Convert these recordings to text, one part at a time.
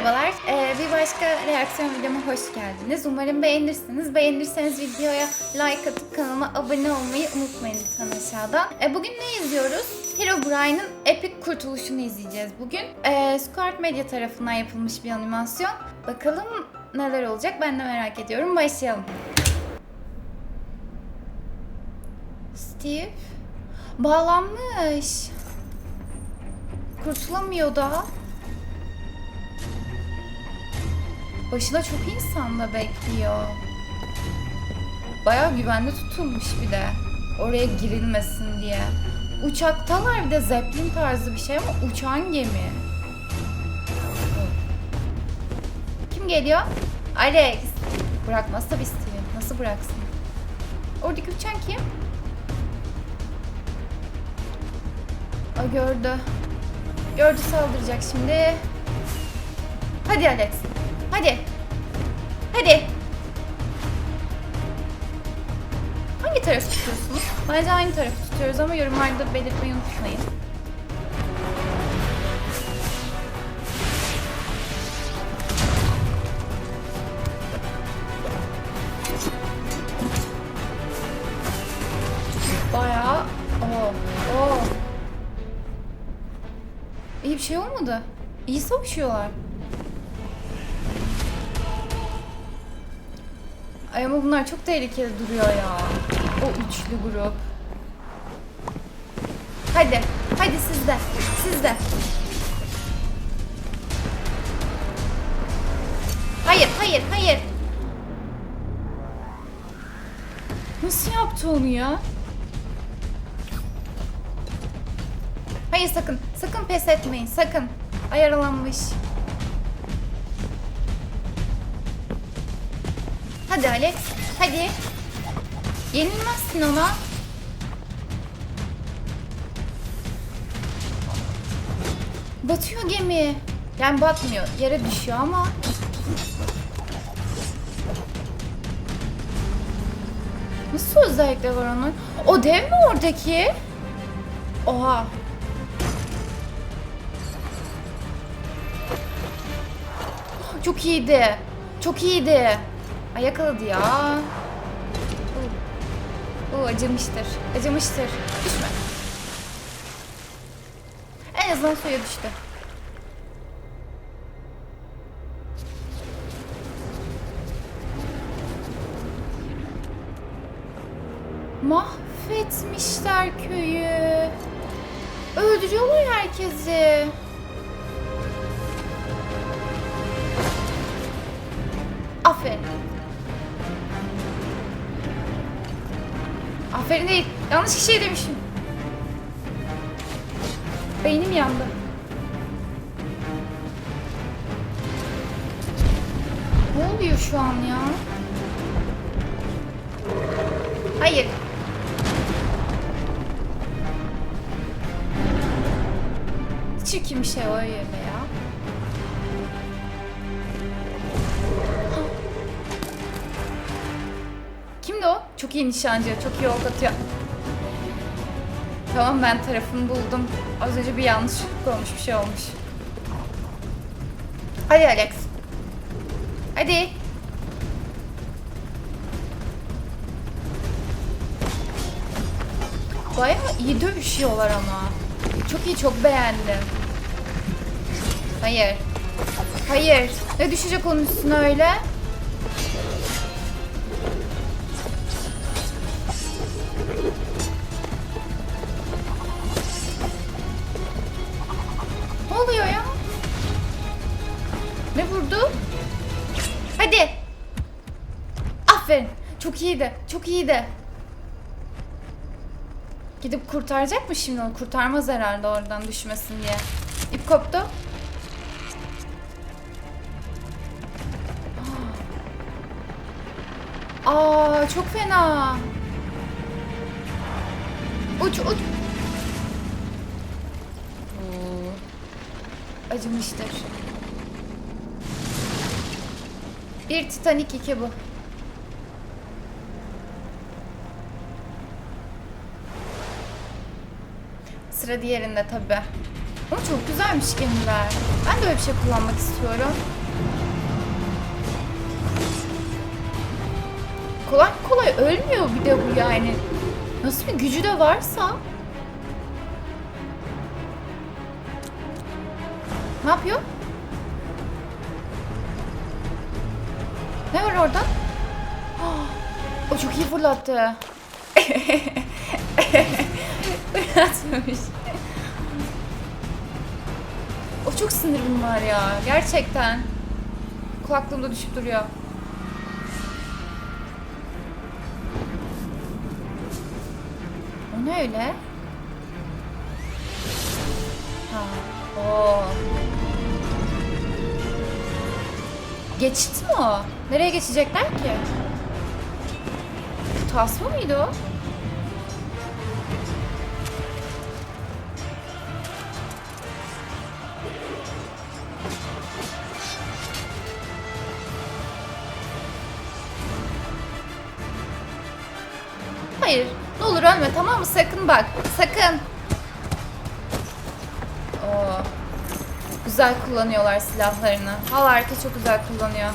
Merhabalar, ee, bir başka reaksiyon videoma hoş geldiniz. Umarım beğenirsiniz. Beğenirseniz videoya like atıp kanalıma abone olmayı unutmayın lütfen aşağıdan. Ee, bugün ne izliyoruz? Herobrine'ın epik kurtuluşunu izleyeceğiz bugün. Ee, Square Media tarafından yapılmış bir animasyon. Bakalım neler olacak ben de merak ediyorum. Başlayalım. Steve bağlanmış. Kurtulamıyor daha. Başına çok insan da bekliyor. Bayağı güvenli tutulmuş bir de. Oraya girilmesin diye. Uçaktalar bir de zeppelin tarzı bir şey ama uçan gemi. Kim geliyor? Alex. Bırakmaz tabii Steven. Nasıl bıraksın? Oradaki uçan kim? O gördü. Gördü saldıracak şimdi. Hadi Alex. Hadi. Hadi. Hangi tarafı tutuyorsunuz? Bence aynı tarafı tutuyoruz ama yorumlarda belirtmeyi unutmayın. Bayağı... Oo, oo. İyi bir şey olmadı. İyi savaşıyorlar. Ay ama bunlar çok tehlikeli duruyor ya. O üçlü grup. Hadi. Hadi siz de. Siz de. Hayır, hayır, hayır. Nasıl yaptı onu ya? Hayır sakın. Sakın pes etmeyin. Sakın. Ay Hadi Alex. Hadi. Yenilmezsin ona. Batıyor gemi. Yani batmıyor. Yere düşüyor ama. Nasıl özellikle var onun? O dev mi oradaki? Oha. Çok iyiydi. Çok iyiydi. Ay yakaladı ya. Oo, acımıştır. Acımıştır. Düşme. En azından suya düştü. Mahvetmişler köyü. Öldürüyorlar herkesi. Aferin. Aferin değil. Yanlış kişiye demişim. Beynim yandı. Ne oluyor şu an ya? Hayır. Çirkin bir şey o öyle ya. Çok iyi nişancı, çok iyi ok atıyor. Tamam ben tarafını buldum. Az önce bir yanlışlık olmuş, bir şey olmuş. Hadi Alex. Hadi. Bayağı iyi dövüşüyorlar ama. Çok iyi, çok beğendim. Hayır. Hayır. Ne düşecek onun üstüne öyle? Oluyor ya? Ne vurdu? Hadi. Aferin. Çok iyiydi. Çok iyiydi. Gidip kurtaracak mı şimdi onu? Kurtarmaz herhalde oradan düşmesin diye. İp koptu. Aa, çok fena. Uç uç. Acımıştır. Bir Titanic iki bu. Sıra diğerinde tabi. Ama çok güzelmiş gemiler. Ben de öyle bir şey kullanmak istiyorum. Kolay kolay ölmüyor bir de bu yani. Nasıl bir gücü de varsa. Ne yapıyor? Ne var orada? O çok iyi fırlattı. Fırlatmamış. O çok sinir bunlar ya. Gerçekten. Kulaklığımda düşüp duruyor. O ne öyle? Ha. Oo. Geçit mi o? Nereye geçecekler ki? Tasma mıydı o? Hayır. Ne olur ölme tamam mı? Sakın bak. Sakın. Oo. Güzel kullanıyorlar silahlarını. Havarka çok güzel kullanıyor.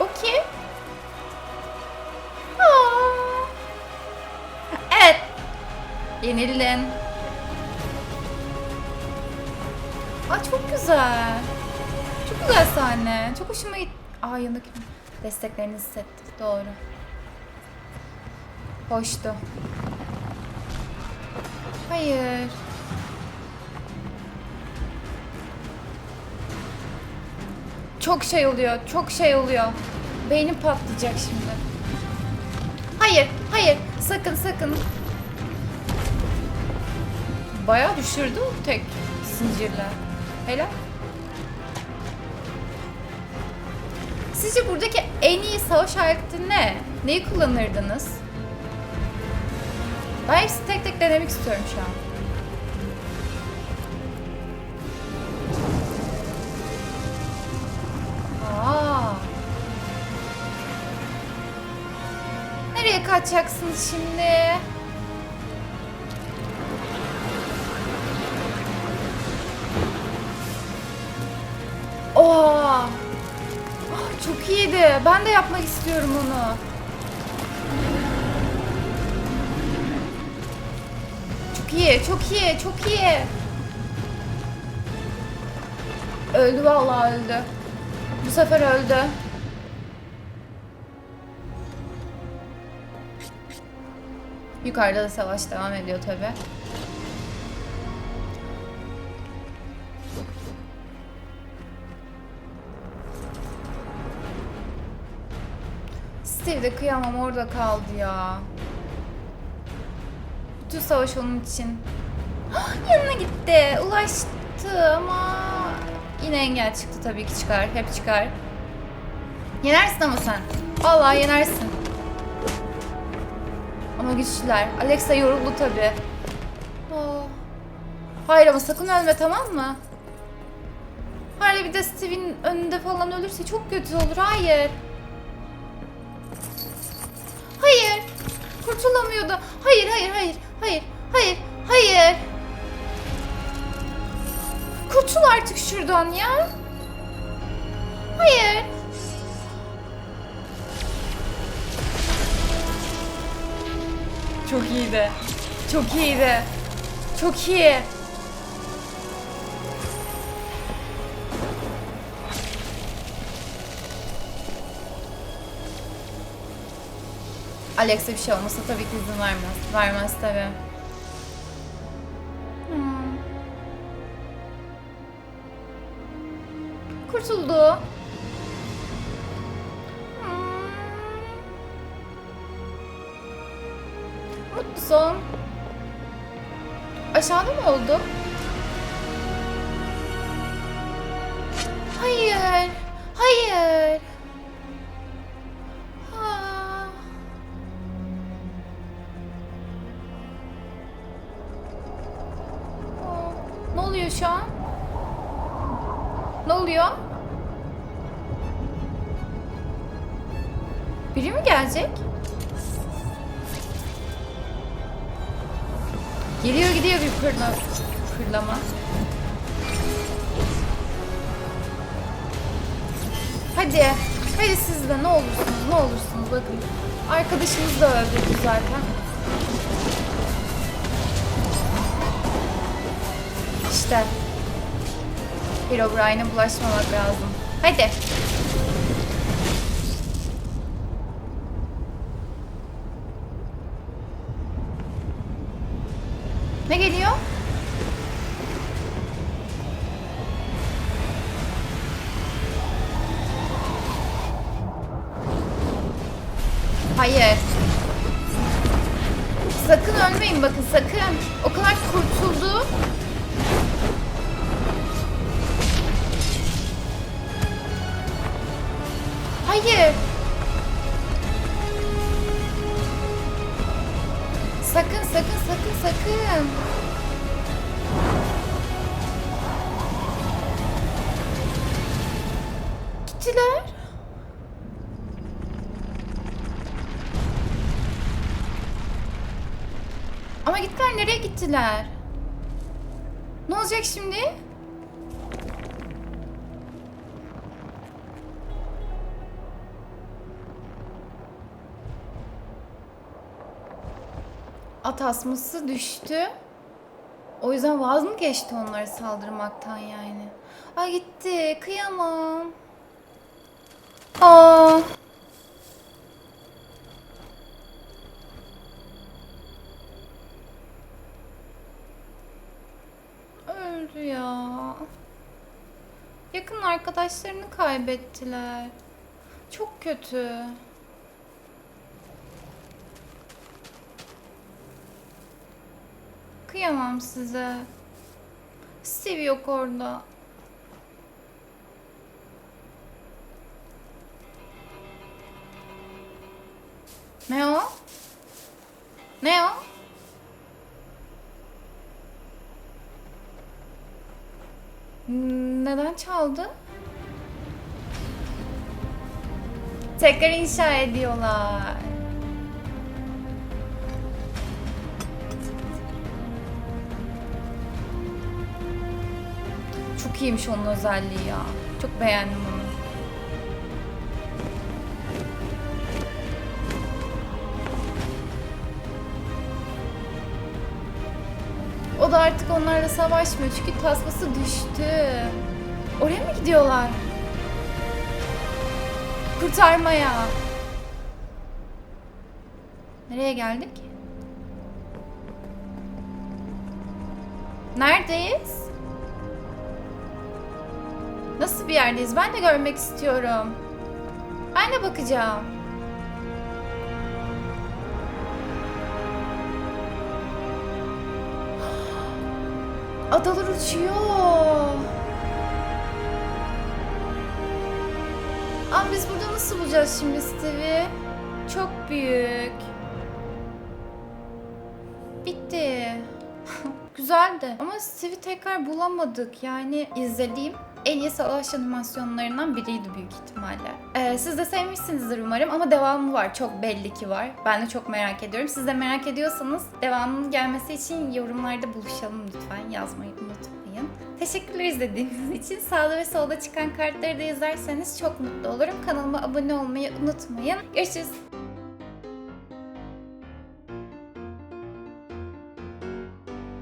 Okey. Aa. Evet. Yenildin. Aa çok güzel. Çok güzel sahne. Çok hoşuma gitti. Aa yanındaki desteklerini hissettik. Doğru. Hoştu. Hayır. Çok şey oluyor. Çok şey oluyor. Beynim patlayacak şimdi. Hayır. Hayır. Sakın sakın. Bayağı düşürdü o tek zincirle. Helal. Sizce buradaki en iyi savaş aleti ne? Neyi kullanırdınız? Ben hepsini tek tek denemek istiyorum şu an. Aa. Nereye kaçacaksınız şimdi? Oo. Ah, çok iyiydi. Ben de yapmak istiyorum onu. İyi, çok iyi, çok iyi. Öldü vallahi öldü. Bu sefer öldü. Yukarıda da savaş devam ediyor tabi. Steve de kıyamam orada kaldı ya. Bütün savaş onun için. Yanına gitti. Ulaştı ama yine engel çıktı tabii ki çıkar. Hep çıkar. Yenersin ama sen. Vallahi yenersin. Ama güçlüler. Alexa yoruldu tabii. Aa. Hayır ama sakın ölme tamam mı? Hayır bir de Steve'in önünde falan ölürse çok kötü olur. Hayır. Hayır. Kurtulamıyordu. Hayır, hayır, hayır, hayır, hayır, hayır. Kurtul artık şuradan ya. Hayır. Çok iyiydi. Çok iyiydi. Çok iyi. Alex'e bir şey olmasa tabii ki izin vermez. Vermez tabii. Hmm. Kurtuldu. Hmm. Mutlu son. Aşağıda mı oldu? şu an? Ne oluyor? Biri mi gelecek? Geliyor gidiyor bir fırla, fırlama. Hadi. Hadi siz de ne olursunuz ne olursunuz bakın. Arkadaşınız da öldürdü zaten. İşte. Herobrine'e bulaşmamak lazım. Hadi. Ne geliyor? Hayır. Sakın ölmeyin bakın sakın. Sakın sakın sakın sakın. Gittiler. Ama gittiler nereye gittiler? Ne olacak şimdi? At asması düştü. O yüzden vaz mı geçti onlara saldırmaktan yani? Ay gitti. Kıyamam. Aa. Öldü ya. Yakın arkadaşlarını kaybettiler. Çok kötü. Kıyamam size. Steve yok orada. Ne o? Ne o? Neden çaldı? Tekrar inşa ediyorlar. Çok iyiymiş onun özelliği ya. Çok beğendim onu. O da artık onlarla savaşmıyor çünkü tasması düştü. Oraya mı gidiyorlar? Kurtarmaya. Nereye geldik? Neredeyiz? Nasıl bir yerdeyiz? Ben de görmek istiyorum. Ben de bakacağım. Adalar uçuyor. Ama biz burada nasıl bulacağız şimdi Steve'i? Çok büyük. Bitti. Güzeldi. Ama Steve'i tekrar bulamadık. Yani izlediğim en iyi savaş animasyonlarından biriydi büyük ihtimalle. Ee, siz de sevmişsinizdir umarım ama devamı var. Çok belli ki var. Ben de çok merak ediyorum. Siz de merak ediyorsanız devamının gelmesi için yorumlarda buluşalım lütfen. Yazmayı unutmayın. Teşekkürler izlediğiniz için. Sağda ve solda çıkan kartları da izlerseniz çok mutlu olurum. Kanalıma abone olmayı unutmayın. Görüşürüz.